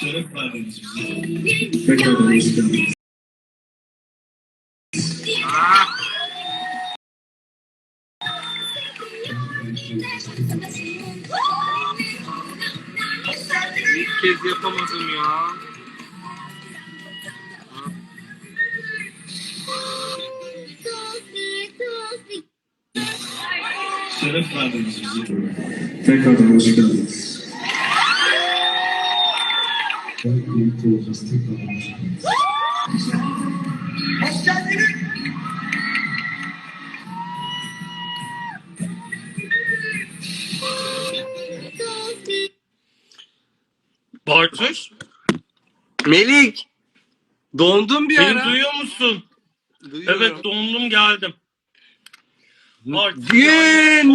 Şeref verdiniz bize. Geldiniz. İlk kez yapamadım ya. Şeref verdiniz bize. Tekrardan hoş geldiniz. Birlikte olacağız. Tekrardan hoş geldiniz. Bartuş, Melik. Dondum bir beni ara. duyuyor musun? Duyuyorum. Evet, dondum geldim. Artık Günaydın.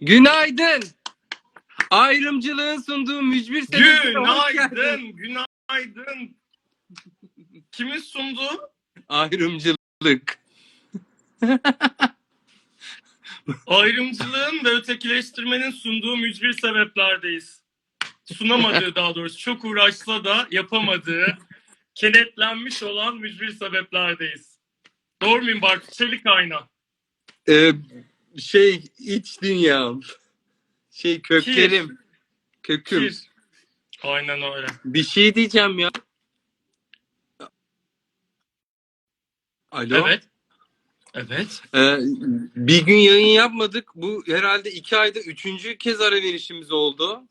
Günaydın. Ayrımcılığın sunduğu mücbir geldin. Günaydın, günaydın. Kimin sundu? Ayrımcılık. Ayrımcılığın ve ötekileştirmenin sunduğu mücbir sebeplerdeyiz. Sunamadığı daha doğrusu çok uğraşsa da yapamadığı, kenetlenmiş olan mücbir sebeplerdeyiz. Doğru muyum Bartuş? Çelik ayna. Ee, şey iç dünyam. Şey köklerim. Köküm. Kir. Aynen öyle. Bir şey diyeceğim ya. Alo. Evet. Evet. Ee, bir gün yayın yapmadık. Bu herhalde iki ayda üçüncü kez ara verişimiz oldu.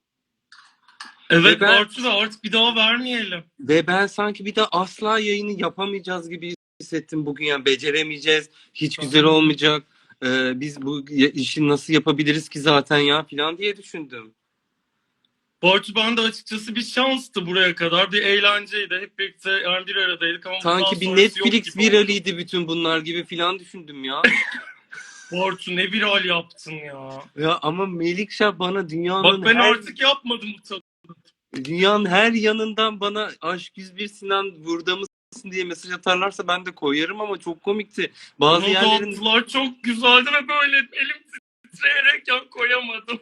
Evet Ve ben- Bartu da artık bir daha vermeyelim. Ve ben sanki bir de asla yayını yapamayacağız gibi hissettim bugün. Yani beceremeyeceğiz. Hiç güzel olmayacak. Ee, biz bu işi nasıl yapabiliriz ki zaten ya falan diye düşündüm. De açıkçası bir şanstı buraya kadar. Bir eğlenceydi. Hep birlikte yani bir aradaydık ama Sanki bir Netflix viraliydi bütün bunlar gibi falan düşündüm ya. Bartu ne viral yaptın ya. ya ama Melikşah bana dünyanın Bak ben her, artık yapmadım bu tadı. dünyanın her yanından bana aşk 101 Sinan burada mısın diye mesaj atarlarsa ben de koyarım ama çok komikti. Bazı Onu yerlerin dağıttılar çok güzeldi ve böyle elim titreyerek koyamadım.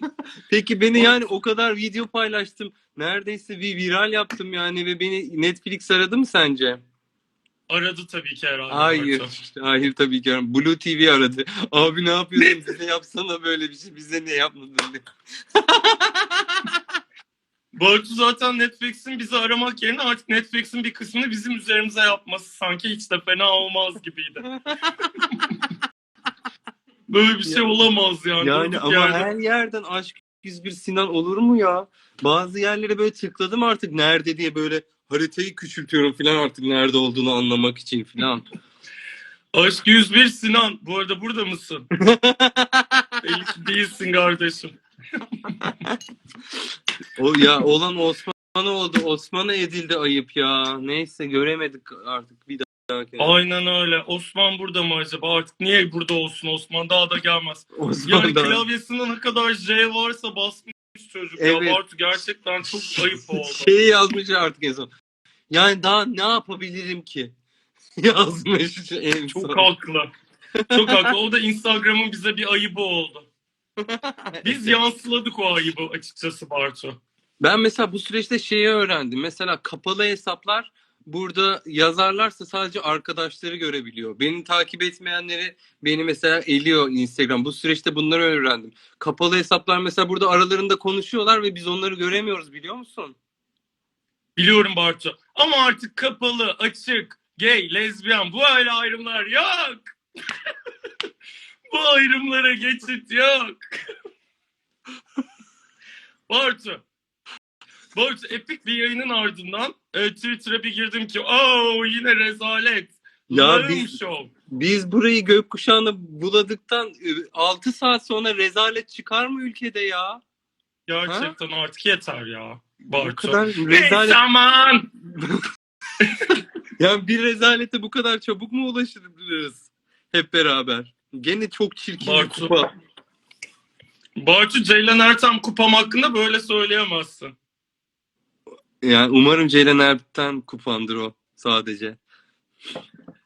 Peki beni yani o kadar video paylaştım. Neredeyse bir viral yaptım yani ve beni Netflix aradı mı sence? Aradı tabii ki herhalde. Hayır. Bartu. Hayır tabii ki. aradı. Blue TV aradı. Abi ne yapıyorsun? Bize yapsana böyle bir şey. Bize ne yapmadın diye. Bartu zaten Netflix'in bizi aramak yerine artık Netflix'in bir kısmını bizim üzerimize yapması sanki hiç de fena olmaz gibiydi. Böyle bir şey olamaz yani. Yani ama yerde. her yerden aşk 101 Sinan olur mu ya? Bazı yerlere böyle tıkladım artık nerede diye böyle haritayı küçültüyorum falan artık nerede olduğunu anlamak için falan. Aşk 101 Sinan. Bu arada burada mısın? Belli ki değilsin kardeşim. O ya olan Osman'a oldu. Osman'a edildi ayıp ya. Neyse göremedik artık bir daha. Aynen öyle. Osman burada mı acaba? Artık niye burada olsun Osman? Daha da gelmez. Yani Osman da. klavyesinde ne kadar J varsa basmış çocuk. Evet. Ya Bartu gerçekten çok ayıp oldu. Şeyi yazmış artık en son. Yani daha ne yapabilirim ki? Yazmış en Çok son. haklı. Çok haklı. O da Instagram'ın bize bir ayıbı oldu. Biz yansıladık o ayıbı açıkçası Bartu. Ben mesela bu süreçte şeyi öğrendim. Mesela kapalı hesaplar burada yazarlarsa sadece arkadaşları görebiliyor. Beni takip etmeyenleri beni mesela eliyor Instagram. Bu süreçte bunları öğrendim. Kapalı hesaplar mesela burada aralarında konuşuyorlar ve biz onları göremiyoruz biliyor musun? Biliyorum Bartu. Ama artık kapalı, açık, gay, lezbiyen bu öyle ayrımlar yok. bu ayrımlara geçit yok. Bartu. Bartu epik bir yayının ardından e, Twitter'a bir girdim ki oh yine rezalet. Ya biz- show. Biz burayı gökkuşağına buladıktan 6 saat sonra rezalet çıkar mı ülkede ya? Gerçekten artık yeter ya. bu Bartu. kadar rezalet. zaman! Ya bir rezalete bu kadar çabuk mu ulaşırız hep beraber? Gene çok çirkin bir Bartu. kupa. Bartu Ceylan Ertem kupam hakkında böyle söyleyemezsin. Yani umarım Ceylan Erbil'den kupandır o sadece.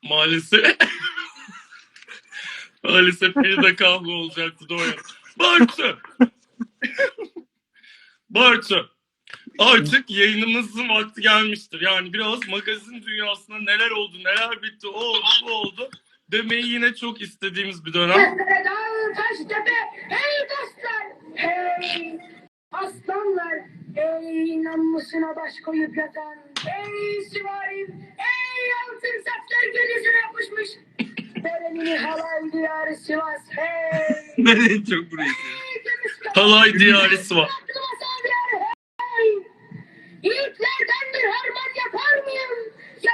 Maalesef. Maalesef bir de kavga olacaktı doğru. Bartu. Bartu. Artık yayınımızın vakti gelmiştir. Yani biraz magazin dünyasında neler oldu, neler bitti, o oldu, bu oldu demeyi yine çok istediğimiz bir dönem. Tepe dağ taş tepe hey dostlar hey. Aslanlar ey namusuna baş koyup yatan ey süvarim ey altın saçlar gökyüzüne yapışmış. Berenini halay diyarı Sivas hey. Ben çok kafa, Halay diyarı Sivas.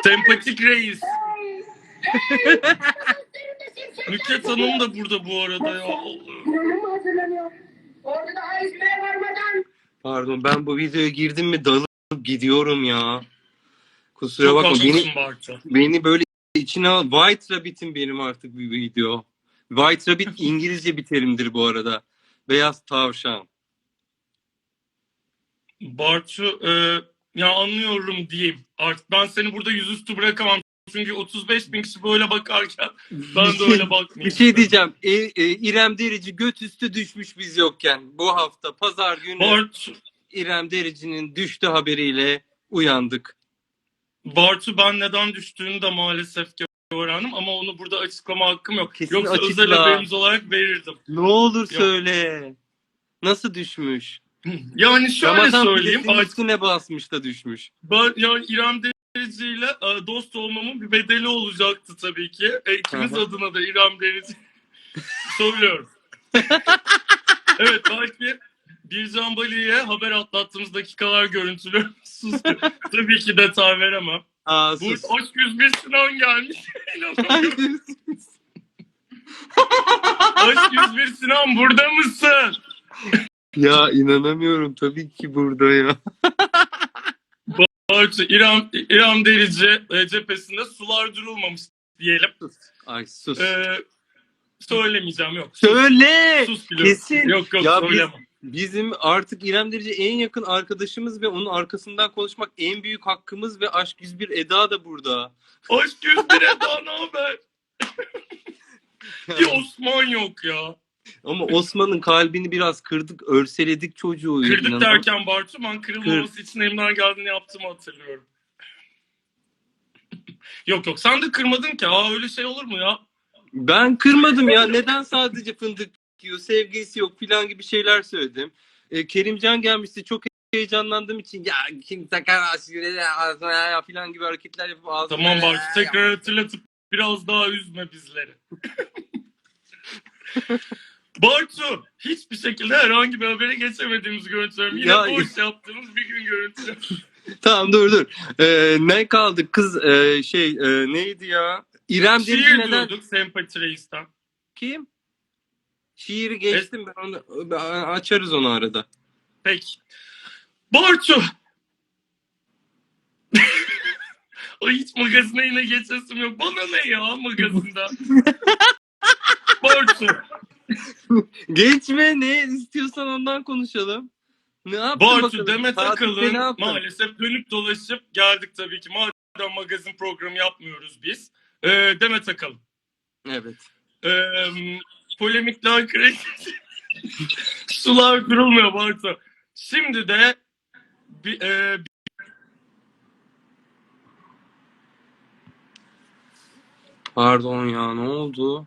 Sempatik reis. Hey hey Üstlerinde simsekler Nükhet Hanım da burada bu arada ya. Planım hazırlanıyor. Orada daha İzmir'e varmadan Pardon ben bu videoya girdim mi dalıp gidiyorum ya. Kusura Çok bakma beni, Bartu. beni böyle içine al. White Rabbit'im benim artık bir video. White Rabbit İngilizce bir terimdir bu arada. Beyaz tavşan. Bartu e, ya anlıyorum diyeyim. Artık ben seni burada yüzüstü bırakamam. Çünkü 35 bin kişi böyle bakarken ben de öyle Bir bakmayayım. şey diyeceğim. E, e, İrem Derici göt üstü düşmüş biz yokken. Bu hafta pazar günü Bartu, İrem Derici'nin düştü haberiyle uyandık. Bartu ben neden düştüğünü de maalesef ki öğrendim ama onu burada açıklama hakkım yok. Kesin Yoksa açıkla. özel haberimiz olarak verirdim. Ne olur Yok. söyle. Nasıl düşmüş? Yani şöyle Ramazan söyleyeyim. üstüne basmış da düşmüş. ben yani İrem Derici ile e, dost olmamın bir bedeli olacaktı tabii ki. E, ikimiz Aha. adına da İrem Derici söylüyorum. evet belki Bircan Bali'ye haber atlattığımız dakikalar görüntülü. Sus. tabii ki detay veremem. Aa Bu sus. Aşk 101 Sinan gelmiş. İnanamıyorum. Aşk 101 Sinan burada mısın? ya inanamıyorum tabii ki burada ya. Bartu İrem, İrem Derici e, cephesinde sular durulmamış diyelim. Ay sus. Ee, söylemeyeceğim yok. Sus, Söyle. sus biliyorum. Kesin. Yok yok Ya biz- söylemem. Bizim artık İrem Derici en yakın arkadaşımız ve onun arkasından konuşmak en büyük hakkımız ve Aşk 101 Eda da burada. Aşk 101 Eda ne haber? Bir Osman yok ya. Ama Osman'ın kalbini biraz kırdık, örseledik çocuğu. Kırdık İnanam- derken Bartu ben kırılmaması için elimden geldiğini yaptığımı hatırlıyorum. yok yok sen de kırmadın ki. Aa öyle şey olur mu ya? Ben kırmadım ya. Neden sadece fındık yiyor, sevgilisi yok filan gibi şeyler söyledim. E, Kerimcan gelmişti. Çok heyecanlandığım için ya kim takar ağzına ya filan gibi hareketler yapıp ağzına Tamam Bartu tekrar hatırlatıp biraz daha üzme bizleri. Bartu hiçbir şekilde herhangi bir habere geçemediğimiz görüntülerim. Yine Ya- boş yaptığımız bir gün görüntüleri. Tamam dur dur. E, ne kaldı kız e, şey e, neydi ya? İrem Derici Şiir neden? diyorduk Sempati Reis'ten. Kim? Şiiri geçtim ben onu ben- açarız onu arada. Peki. Bartu. Ay hiç magazine yine geçesim yok. Bana ne ya magazinden? Geçme ne istiyorsan ondan konuşalım. Ne yaptın Bartu bakalım? Demet Tatilde Akalın ne maalesef dönüp dolaşıp geldik tabii ki. Madem magazin programı yapmıyoruz biz. Ee, Demet Akalın. Evet. Ee, polemikler kredi. Sular durulmuyor Bartu. Şimdi de bir, e, Pardon ya ne oldu?